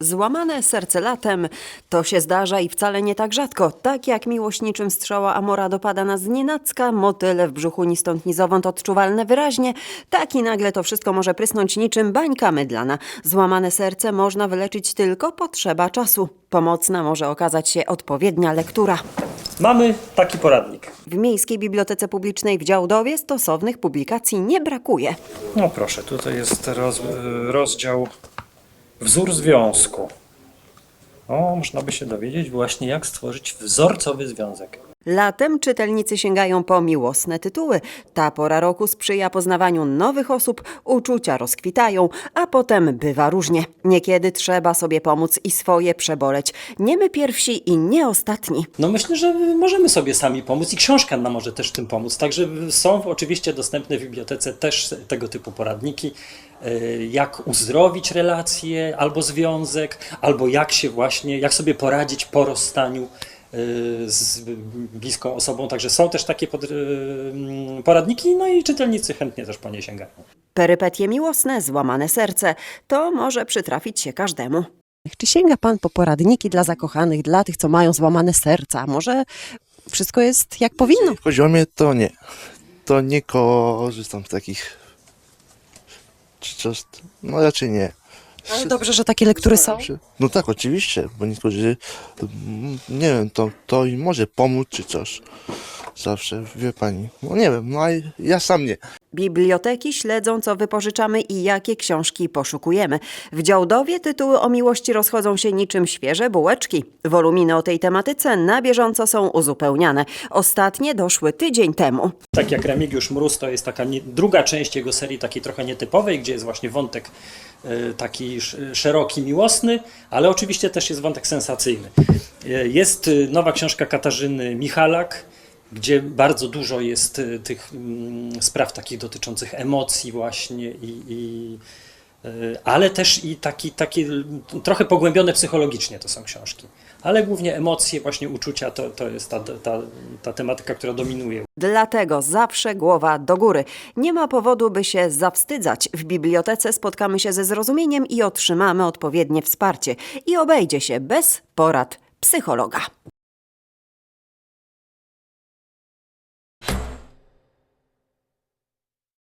Złamane serce latem to się zdarza i wcale nie tak rzadko. Tak jak miłośniczym strzała Amora dopada nas znienacka, motyle w brzuchu ni stąd ni zowąd odczuwalne wyraźnie, tak i nagle to wszystko może prysnąć niczym bańka mydlana. Złamane serce można wyleczyć tylko potrzeba czasu. Pomocna może okazać się odpowiednia lektura. Mamy taki poradnik. W Miejskiej Bibliotece Publicznej w Działdowie stosownych publikacji nie brakuje. No proszę, tutaj jest roz, rozdział wzór związku. O, można by się dowiedzieć właśnie, jak stworzyć wzorcowy związek. Latem czytelnicy sięgają po miłosne tytuły. Ta pora roku sprzyja poznawaniu nowych osób, uczucia rozkwitają, a potem bywa różnie. Niekiedy trzeba sobie pomóc i swoje przeboleć. Nie my pierwsi i nie ostatni. No myślę, że możemy sobie sami pomóc i książka nam może też w tym pomóc. Także są oczywiście dostępne w bibliotece też tego typu poradniki, y, jak uzdrowić relacje albo związek, albo jak się właśnie, jak sobie poradzić po rozstaniu z bliską osobą. Także są też takie pod, y, mm, poradniki, no i czytelnicy chętnie też po nie sięgają. Perypetie miłosne, złamane serce, to może przytrafić się każdemu. Czy sięga pan po poradniki dla zakochanych, dla tych, co mają złamane serca? Może wszystko jest jak powinno? Chodzi o mnie, to nie. To nie korzystam z takich. Czy coś- No raczej nie. Ale dobrze, że takie lektury są. No tak, oczywiście, bo niektórzy, mm, nie wiem, to, to im może pomóc czy coś. Zawsze, wie pani. No nie wiem, no a ja sam nie. Biblioteki śledzą, co wypożyczamy i jakie książki poszukujemy. W Działdowie tytuły o miłości rozchodzą się niczym świeże bułeczki. Woluminy o tej tematyce na bieżąco są uzupełniane. Ostatnie doszły tydzień temu. Tak jak Remigiusz Mróz, to jest taka nie, druga część jego serii, takiej trochę nietypowej, gdzie jest właśnie wątek e, taki sz- szeroki, miłosny, ale oczywiście też jest wątek sensacyjny. E, Jest e, nowa książka Katarzyny Michalak, gdzie bardzo dużo jest e, tych mm, spraw takich dotyczących emocji właśnie i, i e, ale też i taki, takie mm, trochę pogłębione psychologicznie to są książki. Ale głównie emocje, właśnie uczucia to, to jest ta, ta, ta tematyka, która dominuje Dlatego zawsze głowa do góry. Nie ma powodu, by się zawstydzać. W bibliotece spotkamy się ze zrozumieniem i otrzymamy odpowiednie wsparcie. I obejdzie się bez porad psychologa.